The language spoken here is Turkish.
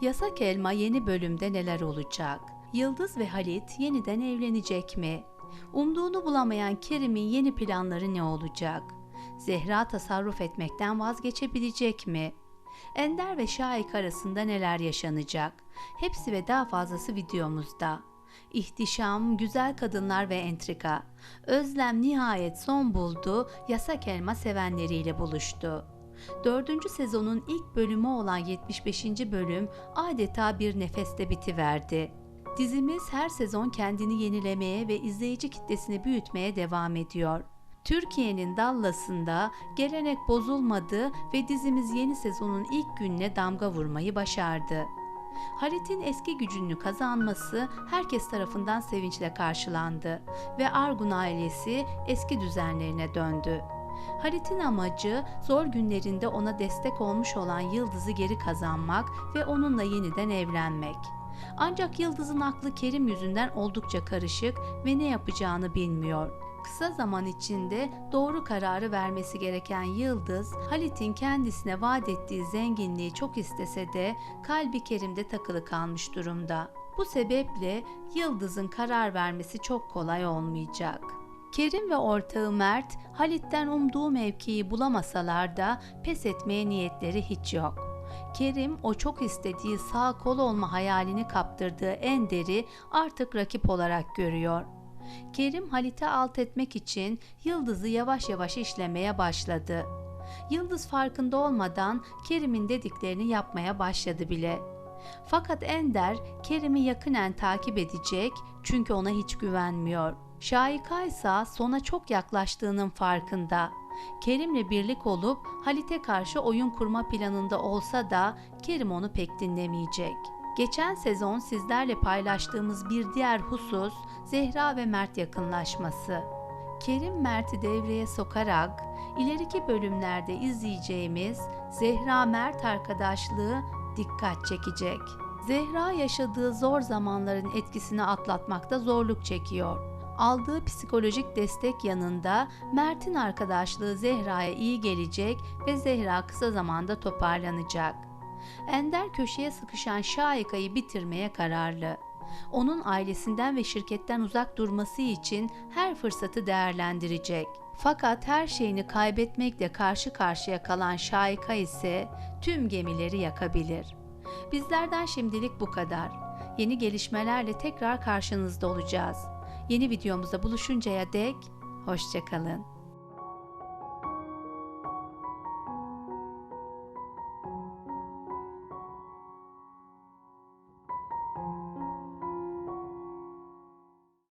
Yasak Elma yeni bölümde neler olacak? Yıldız ve Halit yeniden evlenecek mi? Umduğunu bulamayan Kerim'in yeni planları ne olacak? Zehra tasarruf etmekten vazgeçebilecek mi? Ender ve Şahik arasında neler yaşanacak? Hepsi ve daha fazlası videomuzda. İhtişam, güzel kadınlar ve entrika. Özlem nihayet son buldu, yasak elma sevenleriyle buluştu. Dördüncü sezonun ilk bölümü olan 75. bölüm adeta bir nefeste bitiverdi. Dizimiz her sezon kendini yenilemeye ve izleyici kitlesini büyütmeye devam ediyor. Türkiye'nin Dallas'ında gelenek bozulmadı ve dizimiz yeni sezonun ilk gününe damga vurmayı başardı. Halit'in eski gücünü kazanması herkes tarafından sevinçle karşılandı ve Argun ailesi eski düzenlerine döndü. Halit'in amacı zor günlerinde ona destek olmuş olan Yıldız'ı geri kazanmak ve onunla yeniden evlenmek. Ancak Yıldız'ın aklı Kerim yüzünden oldukça karışık ve ne yapacağını bilmiyor. Kısa zaman içinde doğru kararı vermesi gereken Yıldız, Halit'in kendisine vaat ettiği zenginliği çok istese de kalbi Kerim'de takılı kalmış durumda. Bu sebeple Yıldız'ın karar vermesi çok kolay olmayacak. Kerim ve ortağı Mert, Halit'ten umduğu mevkiyi bulamasalar da pes etmeye niyetleri hiç yok. Kerim o çok istediği sağ kol olma hayalini kaptırdığı Ender'i artık rakip olarak görüyor. Kerim Halit'i alt etmek için Yıldız'ı yavaş yavaş işlemeye başladı. Yıldız farkında olmadan Kerim'in dediklerini yapmaya başladı bile. Fakat Ender Kerim'i yakinen takip edecek çünkü ona hiç güvenmiyor. Şahika ise sona çok yaklaştığının farkında. Kerim'le birlik olup Halit'e karşı oyun kurma planında olsa da Kerim onu pek dinlemeyecek. Geçen sezon sizlerle paylaştığımız bir diğer husus Zehra ve Mert yakınlaşması. Kerim Mert'i devreye sokarak ileriki bölümlerde izleyeceğimiz Zehra Mert arkadaşlığı dikkat çekecek. Zehra yaşadığı zor zamanların etkisini atlatmakta zorluk çekiyor. Aldığı psikolojik destek yanında Mert'in arkadaşlığı Zehra'ya iyi gelecek ve Zehra kısa zamanda toparlanacak. Ender köşeye sıkışan Şahika'yı bitirmeye kararlı. Onun ailesinden ve şirketten uzak durması için her fırsatı değerlendirecek. Fakat her şeyini kaybetmekle karşı karşıya kalan Şahika ise tüm gemileri yakabilir. Bizlerden şimdilik bu kadar. Yeni gelişmelerle tekrar karşınızda olacağız. Yeni videomuzda buluşuncaya dek hoşçakalın.